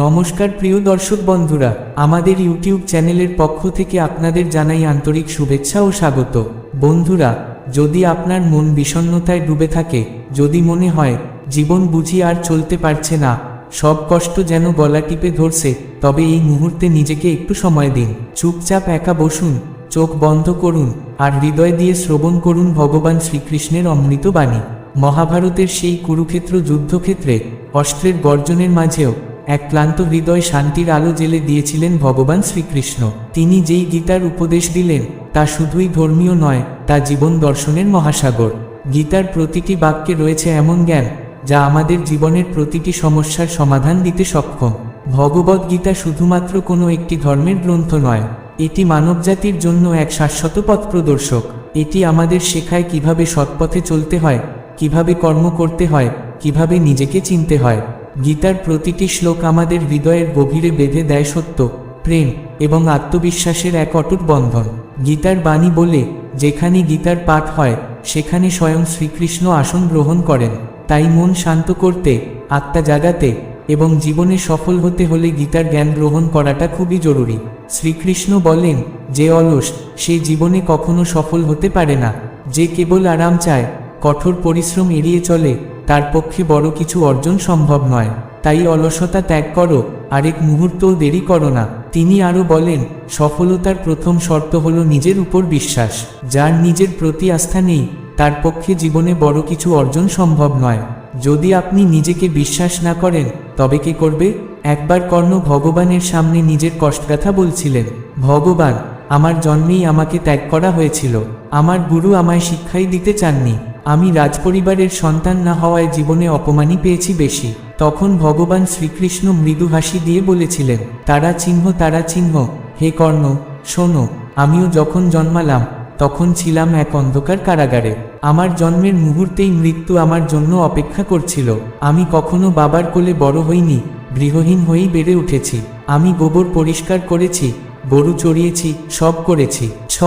নমস্কার প্রিয় দর্শক বন্ধুরা, আমাদের ইউটিউব চ্যানেলের পক্ষ থেকে আপনাদের জানাই আন্তরিক শুভেচ্ছা ও স্বাগত। বন্ধুরা, যদি আপনার মন বিষণ্ণতায় ডুবে থাকে, যদি মনে হয়, জীবন বুঝি আর চলতে পারছে না, সব কষ্ট যেন গলা টিপে ধরছে, তবে এই মুহূর্তে নিজেকে একটু সময় দিন। চুপচাপ একা বসুন, চোখ বন্ধ করুন, আর হৃদয় দিয়ে শ্রবণ করুন ভগবান শ্রীকৃষ্ণের অমৃত বাণী। মহাভারতের সেই কুরুক্ষেত্র যুদ্ধক্ষেত্রে, অস্ত্রের গর্জনের মাঝেও এক ক্লান্ত হৃদয় শান্তির আলো জেলে দিয়েছিলেন ভগবান শ্রীকৃষ্ণ। তিনি যেই গীতার উপদেশ দিলেন, তা শুধুই ধর্মীয় নয়, তা জীবন দর্শনের মহাসাগর। গীতার প্রতিটি বাক্যে রয়েছে এমন জ্ঞান, যা আমাদের জীবনের প্রতিটি সমস্যার সমাধান দিতে সক্ষম। ভগবদ্ গীতা শুধুমাত্র কোনো একটি ধর্মের গ্রন্থ নয়, এটি মানবজাতির জন্য এক শাশ্বত পথ প্রদর্শক। এটি আমাদের শেখায় কীভাবে সৎপথে চলতে হয়, কীভাবে কর্ম করতে হয়, কীভাবে নিজেকে চিনতে হয়। গীতার প্রতিটি শ্লোক আমাদের হৃদয়ের গভীরে বেঁধে দেয় সত্য, প্রেম এবং আত্মবিশ্বাসের এক অটুট বন্ধন। গীতার বাণী বলে, যেখানে গীতার পাঠ হয়, সেখানে স্বয়ং শ্রীকৃষ্ণ আসন গ্রহণ করেন। তাই মন শান্ত করতে, আত্মা জাগাতে এবং জীবনে সফল হতে হলে গীতার জ্ঞান গ্রহণ করাটা খুবই জরুরি। শ্রীকৃষ্ণ বলেন, যে অলস, সে জীবনে কখনো সফল হতে পারে না। যে কেবল আরাম চায়, কঠোর পরিশ্রম এড়িয়ে চলে তার পক্ষে বড় কিছু অর্জন সম্ভব নয়। তাই অলসতা ত্যাগ করো, আরেক মুহূর্তও দেরি করো না। তিনি আরও বলেন, সফলতার প্রথম শর্ত হল নিজের উপর বিশ্বাস। যার নিজের প্রতি আস্থা নেই, তার পক্ষে জীবনে বড় কিছু অর্জন সম্ভব নয়। যদি আপনি নিজেকে বিশ্বাস না করেন, তবে কে করবে? একবার কর্ণ ভগবানের সামনে নিজের কষ্টগাথা বলছিলেন, ভগবান, আমার জন্মেই আমাকে ত্যাগ করা হয়েছিল। আমার গুরু আমায় শিক্ষাই দিতে চাননি। আমি রাজপরিবারের সন্তান না হওয়ায় জীবনে অপমানই পেয়েছি বেশি। তখন ভগবান শ্রীকৃষ্ণ মৃদু হাসি দিয়ে বলেছিলেন, তারা চিহ্ন তারা চিহ্ন। হে কর্ণ, শোনো, আমিও যখন জন্মালাম, তখন ছিলাম এক অন্ধকার কারাগারে। আমার জন্মের মুহূর্তেই মৃত্যু আমার জন্য অপেক্ষা করছিল। আমি কখনো বাবার কোলে বড় হইনি, গৃহহীন হয়েই বেড়ে উঠেছি। আমি গোবর পরিষ্কার করেছি গরু চড়িয়েছি, সব করেছি। ছ,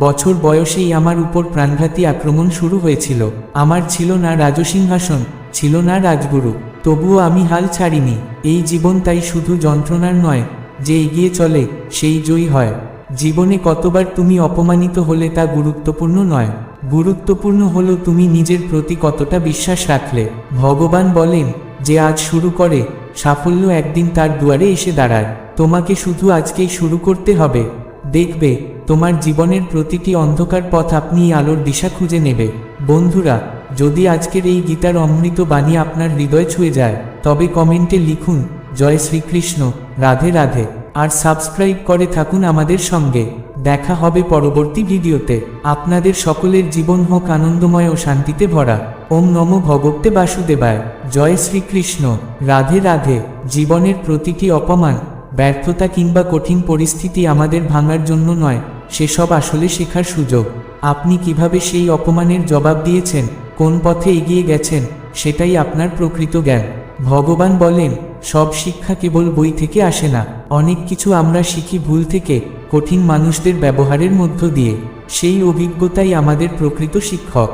বছর বয়সেই আমার উপর প্রাণঘাতী আক্রমণ শুরু হয়েছিল। আমার ছিল না রাজসিংহাসন, ছিল না রাজগুরু। তবুও আমি হাল ছাড়িনি। এই জীবন তাই শুধু যন্ত্রণার নয়, যে এগিয়ে চলে, সেই জয়ী হয়। জীবনে কতবার তুমি অপমানিত হলে তা গুরুত্বপূর্ণ নয়। গুরুত্বপূর্ণ হলো তুমি নিজের প্রতি কতটা বিশ্বাস রাখলে। ভগবান বলেন যে আজ শুরু করে, সাফল্য একদিন তার দুয়ারে এসে দাঁড়ায়। তোমাকে শুধু আজকেই শুরু করতে হবে। দেখবে, তোমার জীবনের প্রতিটি অন্ধকার পথ আপনি আলোর দিশা খুঁজে নেবে। বন্ধুরা, যদি আজকের এই গীতার অমৃত বাণী আপনার হৃদয় ছুঁয়ে যায়, তবে কমেন্টে লিখুন, জয় শ্রীকৃষ্ণ, রাধে রাধে। আর সাবস্ক্রাইব করে থাকুন আমাদের সঙ্গে। দেখা হবে পরবর্তী ভিডিওতে। আপনাদের সকলের জীবন হোক আনন্দময় ও শান্তিতে ভরা। ওম নম ভগবতে বাসুদেবায়। জয় শ্রীকৃষ্ণ। রাধে রাধে। জীবনের প্রতিটি অপমান, ব্যর্থতা কিংবা কঠিন পরিস্থিতি আমাদের ভাঙার জন্য নয়, সেসব আসলে শেখার সুযোগ। আপনি কীভাবে সেই অপমানের জবাব দিয়েছেন, কোন পথে এগিয়ে গেছেন, সেটাই আপনার প্রকৃত জ্ঞান। ভগবান বলেন সব শিক্ষা কেবল বই থেকে আসে না, অনেক কিছু আমরা শিখি ভুল থেকে, কঠিন মানুষদের ব্যবহারের মধ্য দিয়ে। সেই অভিজ্ঞতাই আমাদের প্রকৃত শিক্ষক।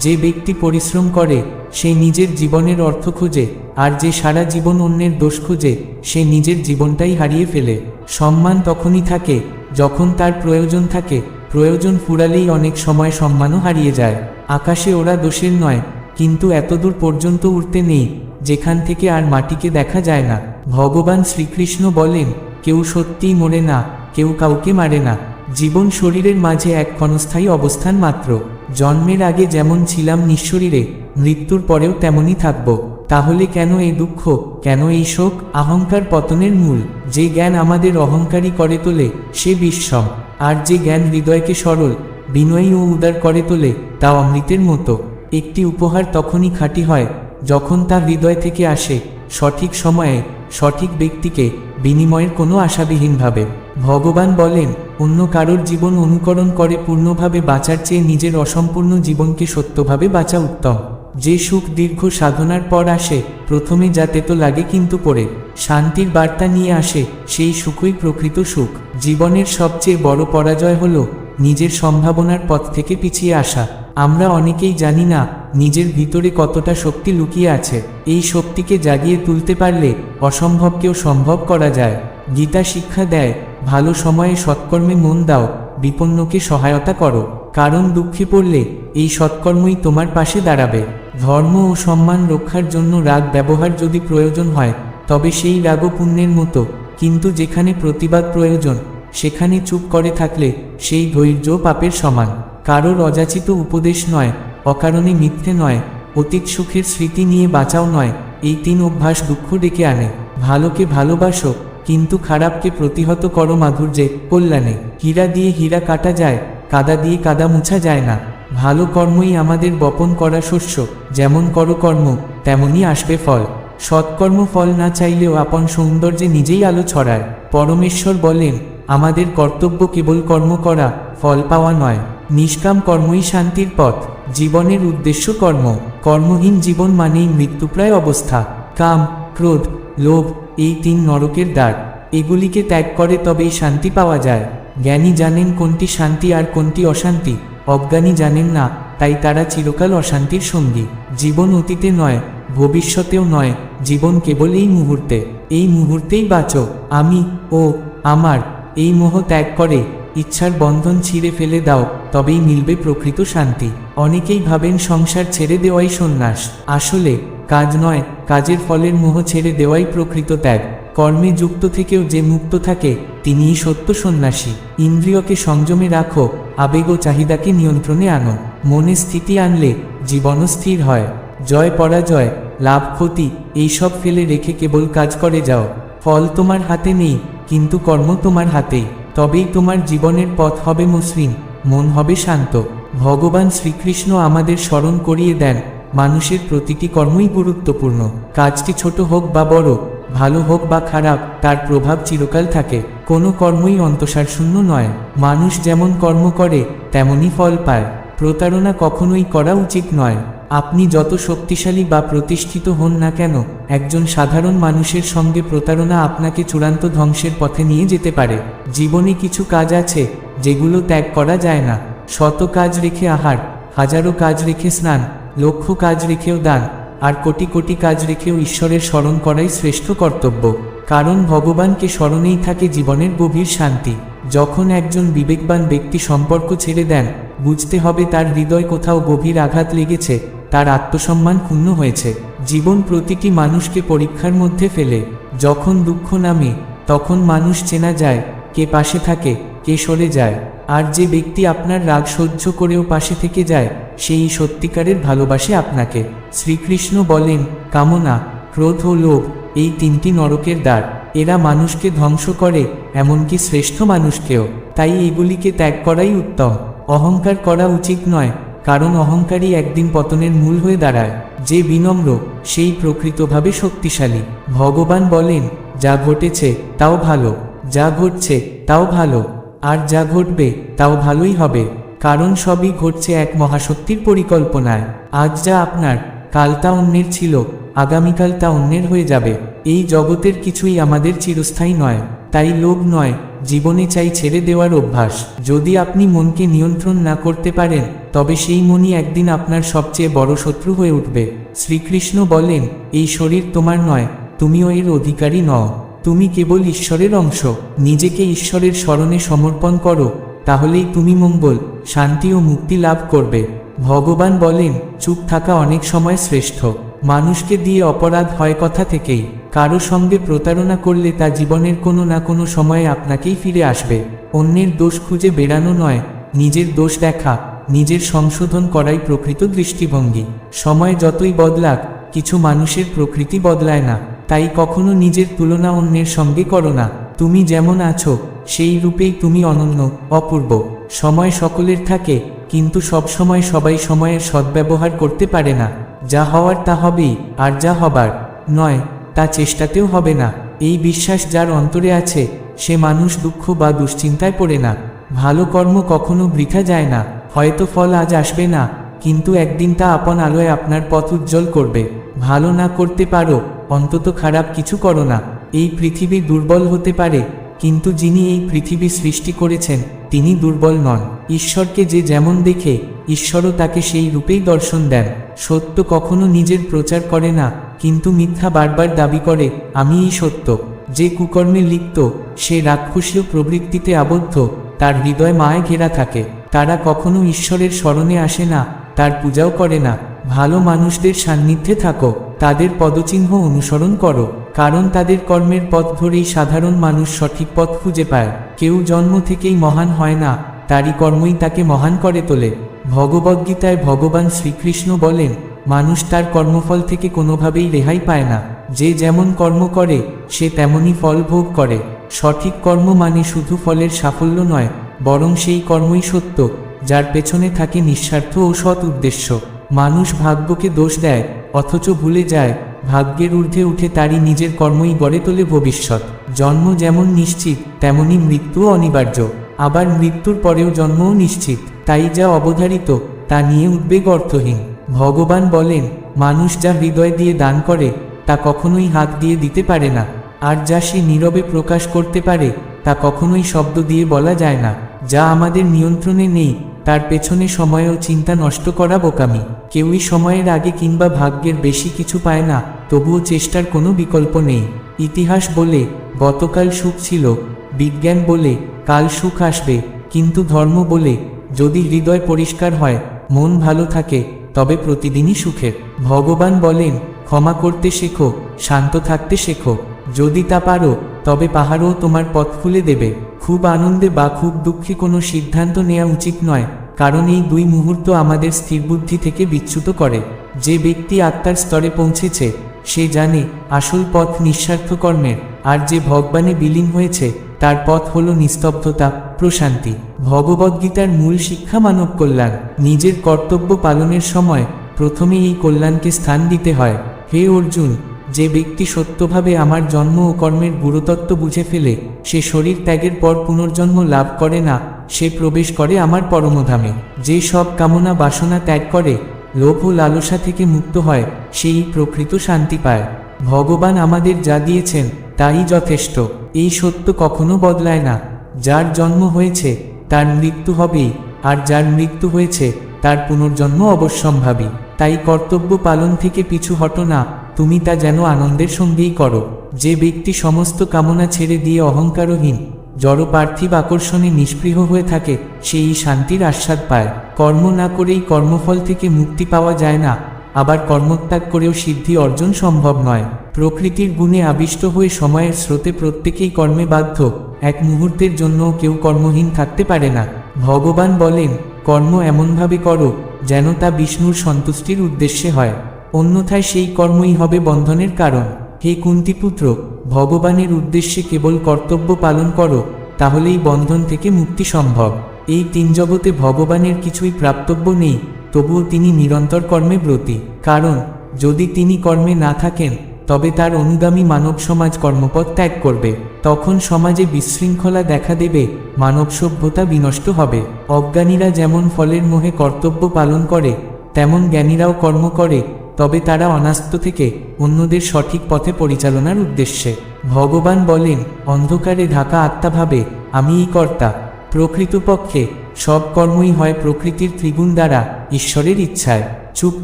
যে ব্যক্তি পরিশ্রম করে, সে নিজের জীবনের অর্থ খোঁজে, আর যে সারা জীবন অন্যের দোষ খোঁজে, সে নিজের জীবনটাই হারিয়ে ফেলে। সম্মান তখনই থাকে, যখন তার প্রয়োজন থাকে, প্রয়োজন ফুরালেই অনেক সময় সম্মানও হারিয়ে যায়। আকাশে ওরা দোষের নয় কিন্তু এতদূর পর্যন্ত উঠতে নেই, যেখান থেকে আর মাটিকে দেখা যায় না। ভগবান শ্রীকৃষ্ণ বলেন, কেউ সত্যিই মরে না, কেউ কাউকে মারে না। জীবন শরীরের মাঝে এক ক্ষণস্থায়ী অবস্থান মাত্র। জন্মের আগে যেমন ছিলাম নিঃশরীরে, মৃত্যুর পরেও তেমনই থাকব। তাহলে কেন এই দুঃখ, কেন এই শোক, অহংকার পতনের মূল? যে জ্ঞান আমাদের অহংকারী করে তোলে, সে বিশ্বম আর যে জ্ঞান হৃদয়কে সরল, বিনয়ী ও উদার করে তোলে, তা অমৃতের মতো। একটি উপহার তখনই খাঁটি হয়, যখন তা হৃদয় থেকে আসে, সঠিক সময়ে, সঠিক ব্যক্তিকে, বিনিময়ের কোনো আশাবিহীনভাবে। ভগবান বলেন, অন্য কারোর জীবন অনুকরণ করে পূর্ণভাবে বাঁচার চেয়ে নিজের অসম্পূর্ণ জীবনকে সত্যভাবে বাঁচা উত্তম। যে সুখ দীর্ঘ সাধনার পর আসে, প্রথমে যাতে তো লাগে কিন্তু পরে শান্তির বার্তা নিয়ে আসে, সেই সুখই প্রকৃত সুখ। জীবনের সবচেয়ে বড় পরাজয় হল, নিজের সম্ভাবনার পথ থেকে পিছিয়ে আসা। আমরা অনেকেই জানি না নিজের ভিতরে কতটা শক্তি লুকিয়ে আছে। এই শক্তিকে জাগিয়ে তুলতে পারলে অসম্ভবকেও সম্ভব করা যায়। গীতা শিক্ষা দেয়, ভালো সময়ে সৎকর্মে মন দাও, বিপন্নকে সহায়তা করো। কারণ দুঃখে পড়লে এই সৎকর্মই তোমার পাশে দাঁড়াবে। ধর্ম ও সম্মান রক্ষার জন্য রাগ ব্যবহার যদি প্রয়োজন হয়, তবে সেই রাগও পুণ্যের মতো। কিন্তু যেখানে প্রতিবাদ প্রয়োজন, সেখানে চুপ করে থাকলে সেই ধৈর্য পাপের সমান। কারোর অযাচিত উপদেশ নয়, অকারণে মিথ্যে নয়, অতীত সুখের স্মৃতি নিয়ে বাঁচাও নয়, এই তিন অভ্যাস দুঃখ ডেকে আনে। ভালোকে ভালোবাসো, কিন্তু খারাপকে প্রতিহত করো মাধুর্যে, কল্যাণে। হীরা দিয়ে হীরা কাটা যায়, কাদা দিয়ে কাদা মুছা যায় না। ভালো কর্মই আমাদের বপন করা শস্য, যেমন করো কর্ম তেমনই আসবে ফল। সৎকর্ম ফল না চাইলেও আপন সৌন্দর্যে নিজেই আলো ছড়ায়। পরমেশ্বর বলেন, আমাদের কর্তব্য কেবল কর্ম করা, ফল পাওয়া নয়। নিষ্কাম কর্মই শান্তির পথ, জীবনের উদ্দেশ্য কর্ম। কর্মহীন জীবন মানেই মৃত্যুপ্রায় অবস্থা। কাম, ক্রোধ, লোভ, এই তিন নরকের দ্বার। এগুলিকে ত্যাগ করে তবেই শান্তি পাওয়া যায়। জ্ঞানী জানেন কোনটি শান্তি আর কোনটি অশান্তি। অজ্ঞানী জানেন না, তাই তারা চিরকাল অশান্তির সঙ্গী। জীবন অতীতে নয়, ভবিষ্যতেও নয়, জীবন কেবল এই মুহূর্তে। এই মুহূর্তেই বাঁচো। আমি, ও, আমার, এই মোহ ত্যাগ করে। ইচ্ছার বন্ধন ছিঁড়ে ফেলে দাও, তবেই মিলবে প্রকৃত শান্তি। অনেকেই ভাবেন সংসার ছেড়ে দেওয়াই সন্ন্যাস। আসলে, কাজ নয়, কাজের ফলের মোহ ছেড়ে দেওয়াই প্রকৃত ত্যাগ। কর্মে যুক্ত থেকেও যে মুক্ত থাকে, তিনিই সত্য সন্ন্যাসী। ইন্দ্রিয়কে সংযমে রাখো, আবেগ ও চাহিদাকে নিয়ন্ত্রণে আনো। মনে স্থিতি আনলে, জীবনও স্থির হয়। জয় পরাজয়, লাভ ক্ষতি এইসব ফেলে রেখে কেবল কাজ করে যাও। ফল তোমার হাতে নেই, কিন্তু কর্ম তোমার হাতেই। তবেই তোমার জীবনের পথ হবে মসৃণ, মন হবে শান্ত। ভগবান শ্রীকৃষ্ণ আমাদের স্মরণ করিয়ে দেন, মানুষের প্রতিটি কর্মই গুরুত্বপূর্ণ। কাজটি ছোট হোক বা বড়, ভালো হোক বা খারাপ, তার প্রভাব চিরকাল থাকে। কোনো কর্মই অন্তসার শূন্য নয়। মানুষ যেমন কর্ম করে তেমনই ফল পায়। প্রতারণা কখনোই করা উচিত নয়। আপনি যত শক্তিশালী বা প্রতিষ্ঠিত হন না কেন, একজন সাধারণ মানুষের সঙ্গে প্রতারণা আপনাকে চূড়ান্ত ধ্বংসের পথে নিয়ে যেতে পারে। জীবনে কিছু কাজ আছে, যেগুলো ত্যাগ করা যায় না। শত কাজ রেখে আহার, হাজারো কাজ রেখে স্নান, লক্ষ কাজ রেখেও দান, আর কোটি কোটি কাজ রেখেও ঈশ্বরের স্মরণ করাই শ্রেষ্ঠ কর্তব্য। কারণ ভগবানকে স্মরণেই থাকে জীবনের গভীর শান্তি। যখন একজন বিবেকবান ব্যক্তি সম্পর্ক ছেড়ে দেন, বুঝতে হবে তার হৃদয় কোথাও গভীর আঘাত লেগেছে। তার আত্মসম্মান ক্ষুণ্ণ হয়েছে। জীবন প্রতিটি মানুষকে পরীক্ষার মধ্যে ফেলে। যখন দুঃখ নামে, তখন মানুষ চেনা যায় কে পাশে থাকে, কে সরে যায়। আর যে ব্যক্তি আপনার রাগ সহ্য করেও পাশে থেকে যায়, সেই সত্যিকারের ভালোবাসে আপনাকে। শ্রীকৃষ্ণ বলেন, কামনা, ক্রোধ ও লোভ, এই তিনটি নরকের দ্বার। এরা মানুষকে ধ্বংস করে, এমনকি শ্রেষ্ঠ মানুষকেও। তাই এগুলিকে ত্যাগ করাই উত্তম। অহংকার করা উচিত নয় কারণ অহংকারী একদিন পতনের মূল হয়ে দাঁড়ায়। যে বিনম্র, সেই প্রকৃতভাবে শক্তিশালী। ভগবান বলেন, যা ঘটেছে, তাও ভালো। যা ঘটছে, তাও ভালো। আর যা ঘটবে, তাও ভালোই হবে। কারণ সবই ঘটছে এক মহাশক্তির পরিকল্পনায়। আজ যা আপনার, কাল তা অন্যের ছিল, আগামীকাল তা অন্যের হয়ে যাবে। এই জগতের কিছুই আমাদের চিরস্থায়ী নয়। তাই লোভ নয় জীবনে চাই ছেড়ে দেওয়ার অভ্যাস। যদি আপনি মনকে নিয়ন্ত্রণ না করতে পারেন, তবে সেই মনই একদিন আপনার সবচেয়ে বড় শত্রু হয়ে উঠবে। শ্রীকৃষ্ণ বলেন, এই শরীর তোমার নয়, তুমিও এর অধিকারী নও। তুমি কেবল ঈশ্বরের অংশ। নিজেকে ঈশ্বরের স্মরণে সমর্পণ করো, তাহলেই তুমি মঙ্গল, শান্তি ও মুক্তি লাভ করবে। ভগবান বলেন, চুপ থাকা অনেক সময় শ্রেষ্ঠ। মানুষকে দিয়ে অপরাধ হয় কথা থেকেই। কারও সঙ্গে প্রতারণা করলে তা জীবনের কোনো না কোনো সময়ে আপনাকেই ফিরে আসবে। অন্যের দোষ খুঁজে বেড়ানো নয়, নিজের দোষ দেখা, নিজের সংশোধন করাই প্রকৃত দৃষ্টিভঙ্গি। সময় যতই বদলাক, কিছু মানুষের প্রকৃতি বদলায় না, তাই কখনো নিজের তুলনা অন্যের সঙ্গে করো না। তুমি যেমন আছো, সেই রূপেই তুমি অনন্য, অপূর্ব। সময় সকলের থাকে, কিন্তু সব সময় সবাই সময়ের সদ্ব্যবহার করতে পারে না। যা হওয়ার তা হবেই আর যা হবার। নয়, তা চেষ্টাতেও হবে না। এই বিশ্বাস যার অন্তরে আছে, সে মানুষ দুঃখ বা দুশ্চিন্তায় পড়ে না। ভালো কর্ম কখনো বৃথা যায় না। হয়তো ফল আজ আসবে না, কিন্তু একদিন তা আপন আলোয় আপনার পথ উজ্জ্বল করবে। ভালো না করতে পারো, অন্তত খারাপ কিছু করো না। এই পৃথিবী দুর্বল হতে পারে কিন্তু যিনি এই পৃথিবী সৃষ্টি করেছেন, তিনি দুর্বল নন। ঈশ্বরকে যে যেমন দেখে, ঈশ্বরও তাকে সেই রূপেই দর্শন দেন। সত্য কখনো নিজের প্রচার করে না, কিন্তু মিথ্যা বারবার দাবি করে, আমিই সত্য। যে কুকর্মে লিপ্ত, সে রাক্ষসীয় প্রবৃত্তিতে আবদ্ধ, তার হৃদয় মায় ঘেরা থাকে। তারা কখনো ঈশ্বরের স্মরণে আসে না, তার পূজাও করে না। ভালো মানুষদের সান্নিধ্যে থাকো, তাদের পদচিহ্ন অনুসরণ করো। কারণ তাদের কর্মের পথ ধরেই সাধারণ মানুষ সঠিক পথ খুঁজে পায়। কেউ জন্ম থেকেই মহান হয় না, তারই কর্মই তাকে মহান করে তোলে। ভগবদ্গীতায় ভগবান শ্রীকৃষ্ণ বলেন, মানুষ তার কর্মফল থেকে কোনোভাবেই রেহাই পায় না। যে যেমন কর্ম করে, সে তেমনই ফল ভোগ করে। সঠিক কর্ম মানে শুধু ফলের সাফল্য নয়, বরং সেই কর্মই সত্য, যার পেছনে থাকে নিঃস্বার্থ ও সৎ উদ্দেশ্য। মানুষ ভাগ্যকে দোষ দেয়, অথচ ভুলে যায় ভাগ্যের ঊর্ধ্বে উঠে তারই নিজের কর্মই গড়ে তোলে ভবিষ্যৎ। জন্ম যেমন নিশ্চিত, তেমনি মৃত্যুও অনিবার্য। আবার মৃত্যুর পরেও জন্মও নিশ্চিত। তাই যা অবধারিত, তা নিয়ে উদ্বেগ অর্থহীন। ভগবান বলেন, মানুষ যা হৃদয় দিয়ে দান করে, তা কখনোই হাত দিয়ে দিতে পারে না। আর যা সে নীরবে প্রকাশ করতে পারে, তা কখনোই শব্দ দিয়ে বলা যায় না। যা আমাদের নিয়ন্ত্রণে নেই, তার পেছনে সময় ও চিন্তা নষ্ট করা বোকামি। কেউই সময়ের আগে কিংবা ভাগ্যের বেশি কিছু পায় না, তবুও চেষ্টার কোনো বিকল্প নেই। ইতিহাস বলে, গতকাল সুখ ছিল, বিজ্ঞান বলে, কাল সুখ আসবে, কিন্তু ধর্ম বলে, যদি হৃদয় পরিষ্কার হয়, মন ভালো থাকে, তবে প্রতিদিনই সুখের। ভগবান বলেন, ক্ষমা করতে শেখো, শান্ত থাকতে শেখো। যদি তা পারো, তবে পাহাড়ও তোমার পথ খুলে দেবে। খুব আনন্দে বা খুব দুঃখে কোনো সিদ্ধান্ত নেওয়া উচিত নয়, কারণ এই দুই মুহূর্ত আমাদের স্থিরবুদ্ধি থেকে বিচ্যুত করে। যে ব্যক্তি আত্মার স্তরে পৌঁছেছে, সে জানে আসল পথ নিঃস্বার্থ কর্মের আর যে ভগবানে বিলীন হয়েছে, তার পথ হল নিস্তব্ধতা, প্রশান্তি। ভগবদ্গীতার মূল শিক্ষা মানব কল্যাণ। নিজের কর্তব্য পালনের সময় প্রথমে এই কল্যাণকে স্থান দিতে হয়। হে অর্জুন যে ব্যক্তি সত্যভাবে আমার জন্ম ও কর্মের গুরুতত্ত্ব বুঝে ফেলে, সে শরীর ত্যাগের পর পুনর্জন্ম লাভ করে না, সে প্রবেশ করে আমার পরমধামে। যে সব কামনা বাসনা ত্যাগ করে, লোভ ও লালসা থেকে মুক্ত হয়, সেই প্রকৃত শান্তি পায়। ভগবান আমাদের যা দিয়েছেন, তাই যথেষ্ট। এই সত্য কখনো বদলায় না। যার জন্ম হয়েছে, তার মৃত্যু হবেই, আর যার মৃত্যু হয়েছে, তার পুনর্জন্ম অবশ্যম্ভাবী। তাই কর্তব্য পালন থেকে পিছু হটো না তুমি তা যেন আনন্দের সঙ্গেই করো। যে ব্যক্তি সমস্ত কামনা ছেড়ে দিয়ে অহংকারহীন জড় পার্থিব আকর্ষণে নিষ্পৃহ হয়ে থাকে, সেই শান্তির আস্বাদ পায়। কর্ম না করেই কর্মফল থেকে মুক্তি পাওয়া যায় না, আবার কর্মত্যাগ করেও সিদ্ধি অর্জন সম্ভব নয়। প্রকৃতির গুণে আবিষ্ট হয়ে সময়ের স্রোতে প্রত্যেকেই কর্মে বাধ্য, এক মুহূর্তের জন্য কেউ কর্মহীন থাকতে পারে না। ভগবান বলেন, কর্ম এমনভাবে করো, যেন তা বিষ্ণুর সন্তুষ্টির উদ্দেশ্যে হয়। অন্যথায় সেই কর্মই হবে বন্ধনের কারণ। হে কুন্তিপুত্র, ভগবানের উদ্দেশ্যে কেবল কর্তব্য পালন করো, তাহলেই বন্ধন থেকে মুক্তি সম্ভব। এই তিন জগতে ভগবানের কিছুই প্রাপ্তব্য নেই, তবুও তিনি নিরন্তর কর্মে ব্রতী। কারণ, যদি তিনি কর্মে না থাকেন, তবে তার অনুগামী মানব সমাজ কর্মপথ ত্যাগ করবে। তখন সমাজে বিশৃঙ্খলা দেখা দেবে মানব সভ্যতা বিনষ্ট হবে। অজ্ঞানীরা যেমন ফলের মোহে কর্তব্য পালন করে, তেমন জ্ঞানীরাও কর্ম করে তবে তারা অনাস্ত থেকে অন্যদের সঠিক পথে পরিচালনার উদ্দেশ্যে। ভগবান বলেন, অন্ধকারে ঢাকা আত্মা ভাবে, আমিই কর্তা। প্রকৃতপক্ষে, সব কর্মই হয় প্রকৃতির ত্রিগুণ দ্বারা, ঈশ্বরের ইচ্ছায়। চুপ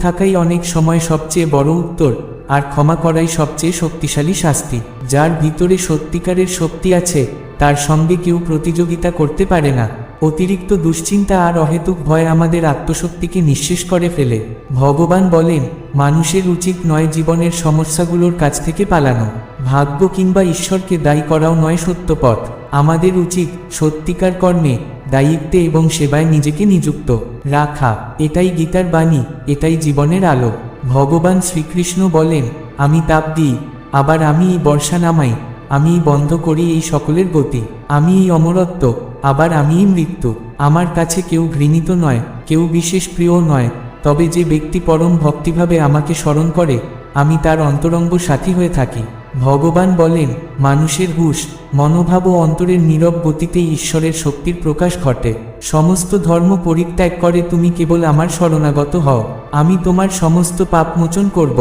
থাকাই অনেক সময় সবচেয়ে বড় উত্তর, আর ক্ষমা করাই সবচেয়ে শক্তিশালী শাস্তি। যার ভিতরে সত্যিকারের শক্তি আছে, তার সঙ্গে কেউ প্রতিযোগিতা করতে পারে না। অতিরিক্ত দুশ্চিন্তা আর অহেতুক ভয় আমাদের আত্মশক্তিকে নিঃশেষ করে ফেলে। ভগবান বলেন, মানুষের উচিত নয় জীবনের সমস্যাগুলোর কাছ থেকে পালানো। ভাগ্য কিংবা ঈশ্বরকে দায়ী করাও নয় সত্যপথ। আমাদের উচিত সত্যিকার কর্মে, দায়িত্বে এবং সেবায় নিজেকে নিযুক্ত। রাখা, এটাই গীতার বাণী, এটাই জীবনের আলো। ভগবান শ্রীকৃষ্ণ বলেন, আমি তাপ দিই, আবার আমি এই বর্ষা নামাই, আমি বন্ধ করি এই সকলের গতি। আমি এই অমরত্ব আবার আমিই মৃত্যু। আমার কাছে কেউ ঘৃণিত নয়, কেউ বিশেষ প্রিয় নয়, তবে যে ব্যক্তি পরম ভক্তিভাবে আমাকে স্মরণ করে, আমি তার অন্তরঙ্গ সাথী হয়ে থাকি। ভগবান বলেন, মানুষের হুশ, মনোভাব ও অন্তরের নীরব গতিতে ঈশ্বরের শক্তির প্রকাশ ঘটে। সমস্ত ধর্ম পরিত্যাগ করে তুমি কেবল আমার শরণাগত হও। আমি তোমার সমস্ত পাপ মোচন করব।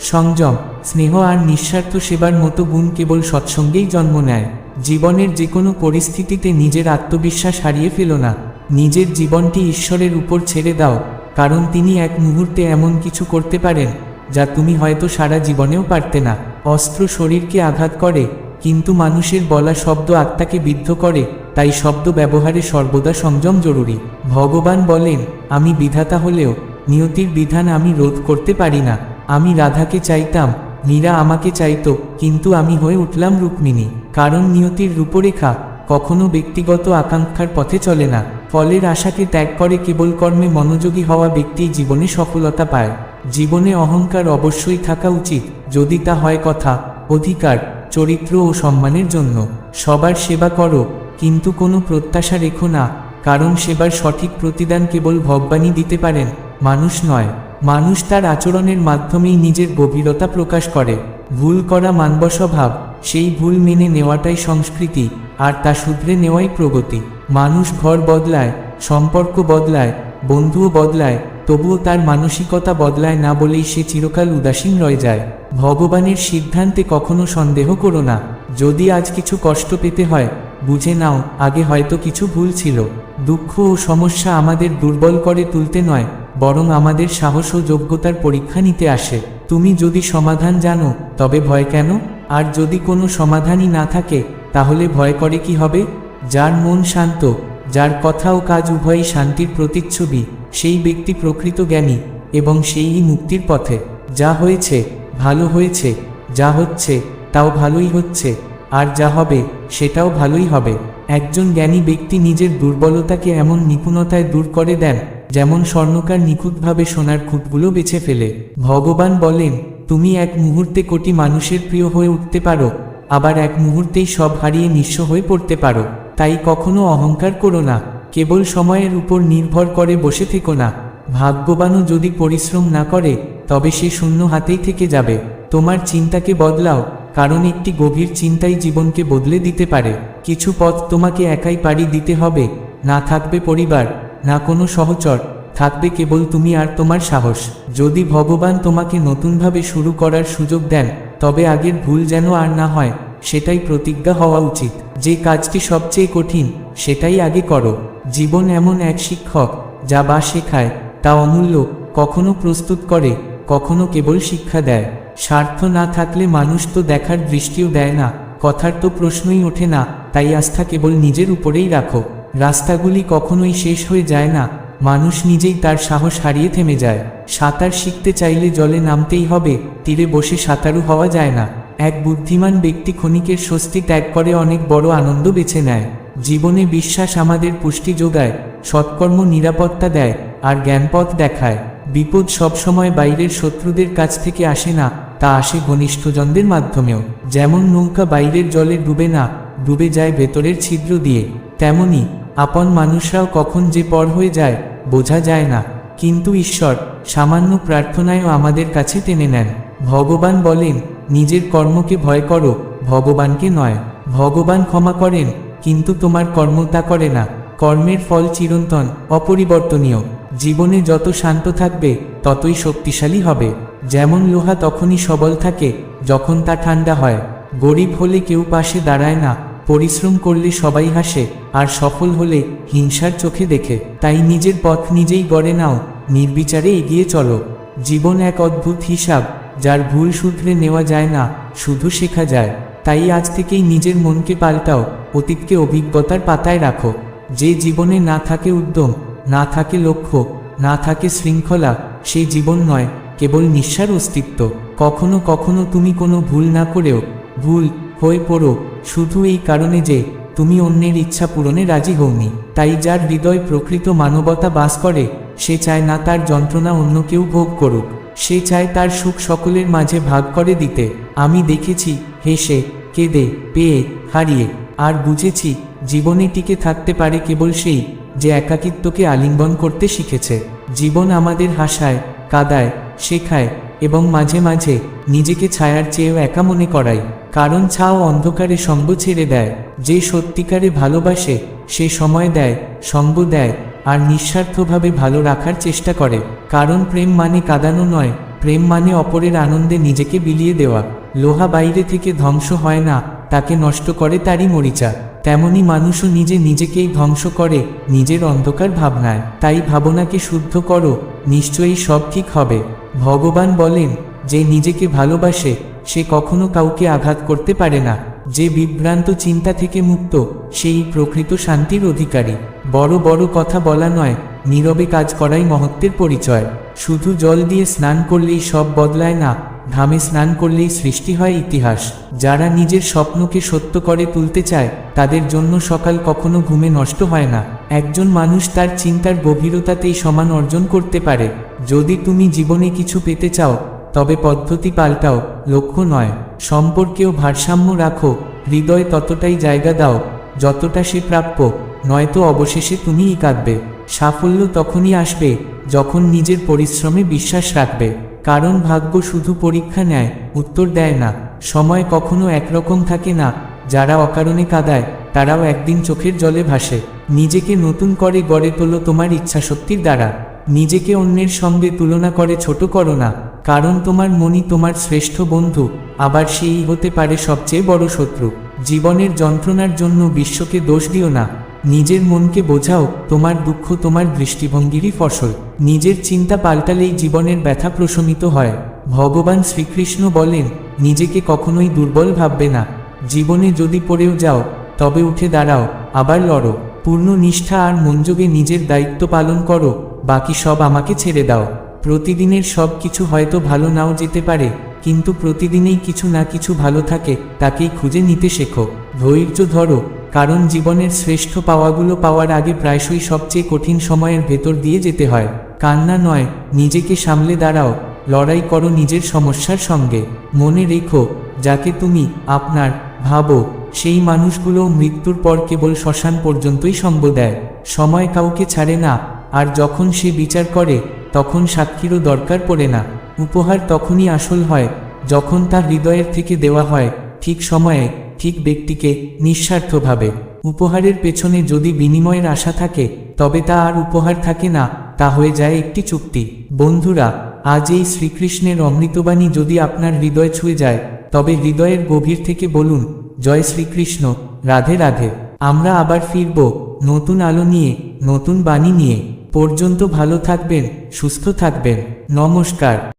সংযম, স্নেহ আর নিঃস্বার্থ সেবার মতো গুণ কেবল সৎসঙ্গেই জন্ম নেয়। জীবনের যে কোনো পরিস্থিতিতে নিজের আত্মবিশ্বাস হারিয়ে ফেলো না। নিজের জীবনটি ঈশ্বরের উপর ছেড়ে দাও, কারণ তিনি এক মুহূর্তে এমন কিছু করতে পারেন, যা তুমি হয়তো সারা জীবনেও পারতে না। অস্ত্র শরীরকে আঘাত করে, কিন্তু মানুষের বলা শব্দ আত্মাকে বিদ্ধ করে, তাই শব্দ ব্যবহারে সর্বদা সংযম জরুরি। ভগবান বলেন, আমি বিধাতা হলেও, নিয়তির বিধান আমি রোধ করতে পারি না। আমি রাধাকে চাইতাম মীরা আমাকে চাইতো, কিন্তু আমি হয়ে উঠলাম রুক্মিণী, কারণ নিয়তির রূপরেখা কখনো ব্যক্তিগত আকাঙ্ক্ষার পথে চলে না, ফলের আশাকে ত্যাগ করে কেবল কর্মে মনোযোগী হওয়া ব্যক্তি জীবনে সফলতা পায়। জীবনে অহংকার অবশ্যই থাকা উচিত, যদি তা হয় কথা, অধিকার, চরিত্র ও সম্মানের জন্য। সবার সেবা করো, কিন্তু কোনো প্রত্যাশা রেখো না, কারণ সেবার সঠিক প্রতিদান কেবল ভগবানই দিতে পারেন, মানুষ নয়। মানুষ তার আচরণের মাধ্যমেই নিজের গভীরতা প্রকাশ করে। ভুল করা মানব স্বভাব সেই ভুল মেনে নেওয়াটাই সংস্কৃতি, আর তা শুধরে নেওয়াই প্রগতি। মানুষ ঘর বদলায়, সম্পর্ক বদলায়, বন্ধুও বদলায়, তবুও তার মানসিকতা বদলায় না বলেই সে চিরকাল উদাসীন রয়ে যায়। ভগবানের সিদ্ধান্তে কখনো সন্দেহ করো না। যদি আজ কিছু কষ্ট পেতে হয়, বুঝে নাও, আগে হয়তো কিছু ভুল ছিল। দুঃখ ও সমস্যা আমাদের দুর্বল করে তুলতে নয়। বরং আমাদের সাহস ও যোগ্যতার পরীক্ষা নিতে আসে। তুমি যদি সমাধান জানো, তবে ভয় কেন? আর যদি কোনো সমাধানই না থাকে, তাহলে ভয় করে কি হবে? যার মন শান্ত, যার কথা ও কাজ উভয়ই শান্তির প্রতিচ্ছবি, সেই ব্যক্তি প্রকৃত জ্ঞানী এবং সেই মুক্তির পথে। যা হয়েছে, ভালো হয়েছে, যা হচ্ছে, তাও ভালোই হচ্ছে, আর যা হবে, সেটাও ভালোই হবে। একজন জ্ঞানী ব্যক্তি নিজের দুর্বলতাকে এমন নিপুণতায় দূর করে দেন যেমন স্বর্ণকার নিখুঁতভাবে সোনার খুঁটগুলো বেছে ফেলে। ভগবান বলেন, তুমি এক মুহূর্তে কোটি মানুষের প্রিয় হয়ে উঠতে পারো, আবার এক মুহূর্তেই সব হারিয়ে নিঃস্ব হয়ে পড়তে পারো। তাই কখনো অহংকার করো না, কেবল সময়ের উপর নির্ভর করে বসে থেকো না। ভাগ্যবানও যদি পরিশ্রম না করে, তবে সে শূন্য হাতেই থেকে যাবে। তোমার চিন্তাকে বদলাও, কারণ একটি গভীর চিন্তাই জীবনকে বদলে দিতে পারে। কিছু পথ তোমাকে একাই পাড়ি দিতে হবে, না থাকবে পরিবার। না কোনো সহচর, থাকবে কেবল তুমি আর তোমার সাহস। যদি ভগবান তোমাকে নতুনভাবে শুরু করার সুযোগ দেন, তবে আগের ভুল যেন আর না হয়, সেটাই প্রতিজ্ঞা হওয়া উচিত। যে কাজটি সবচেয়ে কঠিন, সেটাই আগে করো। জীবন এমন এক শিক্ষক, যা বা শেখায়, তা অমূল্য, কখনো প্রস্তুত করে, কখনো কেবল শিক্ষা দেয়। স্বার্থ না থাকলে মানুষ তো দেখার দৃষ্টিও দেয় না, কথার তো প্রশ্নই ওঠে না, তাই আস্থা কেবল নিজের উপরেই রাখো। রাস্তাগুলি কখনোই শেষ হয়ে যায় না, মানুষ নিজেই তার সাহস হারিয়ে থেমে যায়। সাঁতার শিখতে চাইলে জলে নামতেই হবে, তীরে বসে সাঁতারু হওয়া যায় না। এক বুদ্ধিমান ব্যক্তি ক্ষণিকের স্বস্তি ত্যাগ করে অনেক বড় আনন্দ বেছে নেয়। জীবনে বিশ্বাস আমাদের পুষ্টি যোগায়, সৎকর্ম নিরাপত্তা দেয়, আর জ্ঞানপথ দেখায়। বিপদ সবসময় বাইরের শত্রুদের কাছ থেকে আসে না, তা আসে ঘনিষ্ঠজনদের মাধ্যমেও। যেমন নৌকা বাইরের জলে ডুবে না, ডুবে যায় ভেতরের ছিদ্র দিয়ে, তেমনি আপন মানুষরাও কখন যে পর হয়ে যায়, বোঝা যায় না। কিন্তু ঈশ্বর, সামান্য প্রার্থনায়ও আমাদের কাছে টেনে নেন। ভগবান বলেন, নিজের কর্মকে ভয় করো, ভগবানকে নয়। ভগবান ক্ষমা করেন, কিন্তু তোমার কর্ম তা করে না। কর্মের ফল চিরন্তন, অপরিবর্তনীয়। জীবনে যত শান্ত থাকবে, ততই শক্তিশালী হবে। যেমন লোহা তখনই সবল থাকে, যখন তা ঠান্ডা হয়। গরিব হলে কেউ পাশে দাঁড়ায় না পরিশ্রম করলে সবাই হাসে, আর সফল হলে হিংসার চোখে দেখে। তাই নিজের পথ নিজেই গড়ে নাও, নির্বিচারে এগিয়ে চলো। জীবন এক অদ্ভুত হিসাব, যার ভুল শুধরে নেওয়া যায় না, শুধু শেখা যায়। তাই আজ থেকেই নিজের মনকে পাল্টাও, অতীতকে অভিজ্ঞতার পাতায় রাখো। যে জীবনে না থাকে উদ্যম, না থাকে লক্ষ্য, না থাকে শৃঙ্খলা সেই জীবন নয়, কেবল নিঃস্বার অস্তিত্ব। কখনো কখনো তুমি কোনো ভুল না করেও, ভুল হয়ে পড়ো, শুধু এই কারণে যে তুমি অন্যের ইচ্ছা পূরণে রাজি হওনি। তাই যার হৃদয় প্রকৃত মানবতা বাস করে, সে চায় না তার যন্ত্রণা অন্য কেউ ভোগ করুক। সে চায় তার সুখ সকলের মাঝে ভাগ করে দিতে। আমি দেখেছি হেসে কেঁদে, পেয়ে, হারিয়ে। আর বুঝেছি, জীবনে টিকে থাকতে পারে কেবল সেই যে একাকিত্বকে আলিঙ্গন করতে শিখেছে। জীবন আমাদের হাসায়, কাদায়, শেখায় এবং মাঝে মাঝে নিজেকে ছায়ার চেয়েও একা মনে করাই। কারণ ছাও অন্ধকারে সঙ্গ ছেড়ে দেয়, যে সত্যিকারে ভালোবাসে, সে সময় দেয়, সঙ্গ দেয়, আর নিঃস্বার্থভাবে ভালো রাখার চেষ্টা করে। কারণ প্রেম মানে কাঁদানো নয়, প্রেম মানে অপরের আনন্দে নিজেকে বিলিয়ে দেওয়া। লোহা বাইরে থেকে ধ্বংস হয় না তাকে নষ্ট করে তারই মরিচা। তেমনি মানুষও নিজে নিজেকেই ধ্বংস করে, নিজের অন্ধকার ভাবনায়। তাই ভাবনাকে শুদ্ধ করো, নিশ্চয়ই সব ঠিক হবে। ভগবান বলেন, যে নিজেকে ভালোবাসে, সে কখনো কাউকে আঘাত করতে পারে না। যে বিভ্রান্ত চিন্তা থেকে মুক্ত, সেই প্রকৃত শান্তির অধিকারী। বড় বড় কথা বলা নয়, নীরবে কাজ করাই মহত্বের পরিচয়। শুধু জল দিয়ে স্নান করলেই সব বদলায় না ঘামে স্নান করলেই সৃষ্টি হয় ইতিহাস। যারা নিজের স্বপ্নকে সত্য করে তুলতে চায়, তাদের জন্য সকাল কখনো ঘুমে নষ্ট হয় না। একজন মানুষ তার চিন্তার গভীরতাতেই সমান অর্জন করতে পারে। যদি তুমি জীবনে কিছু পেতে চাও, তবে পদ্ধতি পাল্টাও, লক্ষ্য নয়। সম্পর্কেও ভারসাম্য রাখো, হৃদয় ততটাই জায়গা দাও, যতটা সে প্রাপ্য, নয়তো অবশেষে তুমিই কাঁদবে। সাফল্য তখনই আসবে, যখন নিজের পরিশ্রমে বিশ্বাস রাখবে। কারণ ভাগ্য শুধু পরীক্ষা নেয়, উত্তর দেয় না, সময় কখনো একরকম থাকে না, যারা অকারণে কাদায়, তারাও একদিন চোখের জলে ভাসে, নিজেকে নতুন করে গড়ে তোলো তোমার ইচ্ছাশক্তির দ্বারা, নিজেকে অন্যের সঙ্গে তুলনা করে ছোট করো না, কারণ তোমার মনই তোমার শ্রেষ্ঠ বন্ধু, আবার সেই হতে পারে সবচেয়ে বড় শত্রু, জীবনের যন্ত্রণার জন্য বিশ্বকে দোষ দিও না। নিজের মনকে বোঝাও, তোমার দুঃখ তোমার দৃষ্টিভঙ্গিরই ফসল। নিজের চিন্তা পাল্টালেই জীবনের ব্যথা প্রশমিত হয়। ভগবান শ্রীকৃষ্ণ বলেন, নিজেকে কখনোই দুর্বল ভাববে না। জীবনে যদি পড়েও যাও, তবে উঠে দাঁড়াও, আবার লড়ো। পূর্ণ নিষ্ঠা আর মনযোগে নিজের দায়িত্ব পালন করো, বাকি সব আমাকে ছেড়ে দাও। প্রতিদিনের সব কিছু হয়তো ভালো নাও যেতে পারে, কিন্তু প্রতিদিনেই কিছু না কিছু ভালো থাকে, তাকেই খুঁজে নিতে শেখো। ধৈর্য ধরো কারণ জীবনের শ্রেষ্ঠ পাওয়াগুলো পাওয়ার আগে প্রায়শই সবচেয়ে কঠিন সময়ের ভেতর দিয়ে যেতে হয়। কান্না নয়, নিজেকে সামলে দাঁড়াও, লড়াই করো নিজের সমস্যার সঙ্গে। মনে রেখো, যাকে তুমি আপনার, ভাবো, সেই মানুষগুলো মৃত্যুর পর কেবল শ্মশান পর্যন্তই সঙ্গ দেয়। সময় কাউকে ছাড়ে না, আর যখন সে বিচার করে, তখন সাক্ষীরও দরকার পড়ে না। উপহার তখনই আসল হয়, যখন তার হৃদয়ের থেকে দেওয়া হয়, ঠিক সময়ে ঠিক ব্যক্তিকে নিঃস্বার্থভাবে। উপহারের পেছনে যদি বিনিময়ের আশা থাকে, তবে তা আর উপহার থাকে না, তা হয়ে যায় একটি চুক্তি। বন্ধুরা, আজ এই শ্রীকৃষ্ণের অমৃতবাণী যদি আপনার হৃদয় ছুঁয়ে যায়, তবে হৃদয়ের গভীর থেকে বলুন, জয় শ্রীকৃষ্ণ, রাধে রাধে। আমরা আবার ফিরব নতুন আলো নিয়ে, নতুন বাণী নিয়ে। পর্যন্ত ভালো থাকবেন, সুস্থ থাকবেন। নমস্কার।